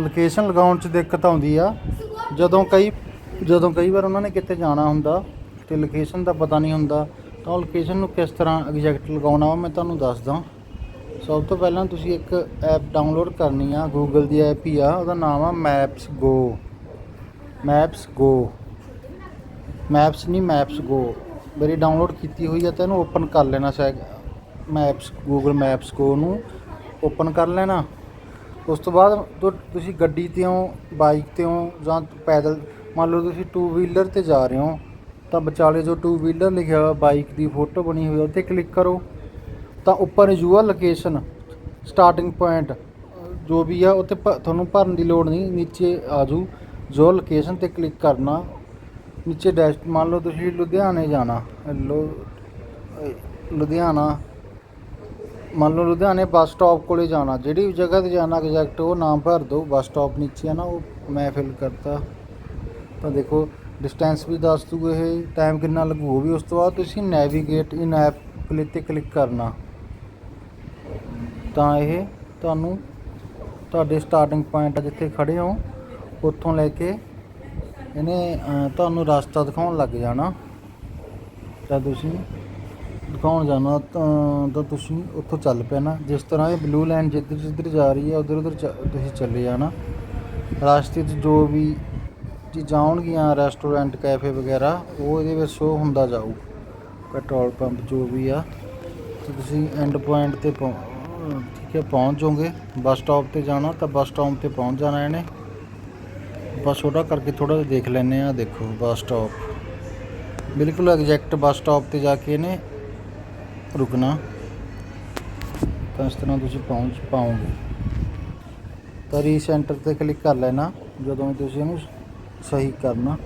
Location ਲਗਾਉਣ 'ਚ ਦਿੱਕਤ ਆਉਂਦੀ ਆ। ਜਦੋਂ ਕਈ ਜਦੋਂ ਕਈ ਵਾਰ ਉਹਨਾਂ ਨੇ ਕਿਤੇ ਜਾਣਾ ਹੁੰਦਾ ਤੇ ਲੋਕੇਸ਼ਨ ਦਾ ਪਤਾ ਨਹੀਂ ਹੁੰਦਾ, ਤਾਂ ਲੋਕੇਸ਼ਨ ਨੂੰ ਕਿਸ ਤਰ੍ਹਾਂ ਐਗਜ਼ੈਕਟ ਲਗਾਉਣਾ ਵਾ ਮੈਂ ਤੁਹਾਨੂੰ ਦੱਸਦਾ। ਸਭ ਤੋਂ ਪਹਿਲਾਂ ਤੁਸੀਂ ਇੱਕ ਐਪ ਡਾਊਨਲੋਡ ਕਰਨੀ ਆ, Google ਦੀ ਐਪ ਹੀ ਆ, ਉਹਦਾ ਨਾਮ ਆ maps go maps go maps ਨਹੀਂ ਮੈਪਸ ਗੋ ਮੇਰੀ ਡਾਊਨਲੋਡ ਕੀਤੀ ਹੋਈ ਆ ਤਾਂ ਇਹਨੂੰ ਓਪਨ ਕਰ ਲੈਣਾ ਸੈਗ ਮੈਪਸ Google ਮੈਪਸ ਗੋ ਨੂੰ ਓਪਨ ਕਰ ਲੈਣਾ। ਉਸ ਤੋਂ ਬਾਅਦ ਤੁ- ਤੁਸੀਂ ਗੱਡੀ ਤੇ ਹੋ ਬਾਈਕ ਤੇ ਹੋ ਜਾਂ ਪੈਦਲ ਮੰਨ ਲਓ ਤੁਸੀਂ ਟੂ ਵੀਲਰ ਤੇ ਜਾ ਰਹੇ ਹੋ ਤਾਂ ਵਿਚਾਲੇ ਜੋ ਟੂ ਵੀਲਰ ਲਿਖਿਆ ਹੋਇਆ ਬਾਈਕ ਦੀ ਫੋਟੋ ਬਣੀ ਹੋਈ ਆ, ਉਹ ਕਲਿੱਕ ਕਰੋ। ਤਾਂ ਉੱਪਰ ਯੂਅਰ ਲੋਕੇਸ਼ਨ ਸਟਾਰਟਿੰਗ ਪੁਆਇੰਟ ਜੋ ਵੀ ਆ ਉੱਤੇ ਭ- ਤੁਹਾਨੂੰ ਭਰਨ ਦੀ ਲੋੜ ਨਹੀਂ ਨੀਚੇ ਆ ਜੂ ਜੋ ਲੋਕੇਸ਼ਨ ਤੇ ਕਲਿੱਕ ਕਰਨਾ। ਨੀਚੇ ਡੈਸ਼ ਮੰਨ ਲਓ ਤੁਸੀਂ ਲੁਧਿਆਣੇ ਜਾਣਾ ਲੋ ਅਹ ਲੁਧਿਆਣਾ ਮੰਨ ਲਓ ਲੁਧਿਆਣੇ ਬੱਸ ਸਟਾਪ ਕੋਲੇ ਜਾਣਾ, ਜਿਹੜੀ ਵੀ ਜਗ੍ਹਾ ਤੇ ਜਾਣਾ ਐਗਜ਼ੈਕਟ ਉਹ ਨਾਮ ਭਰ ਦਿਓ, ਬੱਸ ਸਟਾਪ ਨੀਚੇ ਆ ਨਾ, ਉਹ ਮੈਂ ਫਿਲ ਕਰਤਾ। ਤਾਂ ਦੇਖੋ ਡਿਸਟੈਂਸ ਵੀ ਦੱਸ ਦੂ ਇਹ ਟਾਈਮ ਕਿੰਨਾ ਲੱਗੂ, ਉਹ ਵੀ ਉਸ ਤੋਂ ਬਾਅਦ ਤੁਸੀਂ ਨੈਵੀਗੇਟ ਇਨ ਐਪ ਕਲਿੱਕ ਤੇ ਕਲਿੱਕ ਕਰਨਾ। ਤਾਂ ਇਹ ਤੁਹਾਨੂੰ ਤੁਹਾਡੇ ਸਟਾਰਟਿੰਗ ਪੁਆਇੰਟ ਆ ਜਿੱਥੇ ਖੜੇ ਹੋ, ਉੱਥੋਂ ਲੈ ਕੇ ਇਹਨੇ ਤੁਹਾਨੂੰ ਰਸਤਾ ਦਿਖਾਉਣ ਲੱਗ ਜਾਣਾ। ਤਾਂ ਤੁਸੀਂ ਦਿਖਾਉਣ ਜਾਣਾ ਤਾਂ ਤਾਂ ਤੁਸੀਂ ਉੱਥੋਂ ਚੱਲ ਪੈਣਾ। ਜਿਸ ਤਰ੍ਹਾਂ ਇਹ ਬਲੂ ਲਾਈਨ ਜਿੱਧਰ ਜਿੱਧਰ ਜਾ ਰਹੀ ਹੈ, ਉਧਰ ਉਧਰ ਤੁਸੀਂ ਚੱਲੇ ਜਾਣਾ। ਰਸਤੇ 'ਚ ਜੋ ਵੀ ਚੀਜ਼ਾਂ ਆਉਣਗੀਆਂ ਰੈਸਟੋਰੈਂਟ ਕੈਫੇ ਵਗੈਰਾ, ਉਹ ਇਹਦੇ ਵਿੱਚ ਸ਼ੋ ਹੁੰਦਾ ਜਾਊ। ਪੈਟਰੋਲ ਪੰਪ ਜੋ ਵੀ ਆ ਤੁਸੀਂ ਐਂਡ ਪੁਆਇੰਟ ਤੇ ਪਹੁੰ- ਠੀਕ ਹੈ ਪਹੁੰਚ ਜਾਓਗੇ ਬੱਸ ਸਟਾਪ ਤੇ ਜਾਣਾ, ਤਾਂ ਬੱਸ ਸਟਾਪ ਤੇ ਪਹੁੰਚ ਜਾਣਾ ਇਹਨੇ। ਬਸ ਛੋਟਾ ਕਰਕੇ ਥੋੜਾ ਜਿਹਾ ਦੇਖ ਲੈਨੇ ਆ ਦੇਖੋ ਬੱਸ ਸਟਾਪ ਬਿਲਕੁਲ ਐਗਜ਼ੈਕਟ ਬੱਸ ਸਟਾਪ ਤੇ ਜਾ ਕੇ ਇਹਨੇ ਰੁਕਣਾ। ਤਾਂ ਇਸ ਤਰ੍ਹਾਂ ਤੁਸੀਂ ਪਹੁੰਚ ਪਾਓਗੇ। ਤਾਂ ਰੀਸੈਂਟਰ ਤੇ ਕਲਿੱਕ ਕਰ ਲੈਣਾ, ਜਦੋਂ ਵੀ ਤੁਸੀਂ ਇਹਨੂੰ ਸਹੀ ਕਰਨਾ।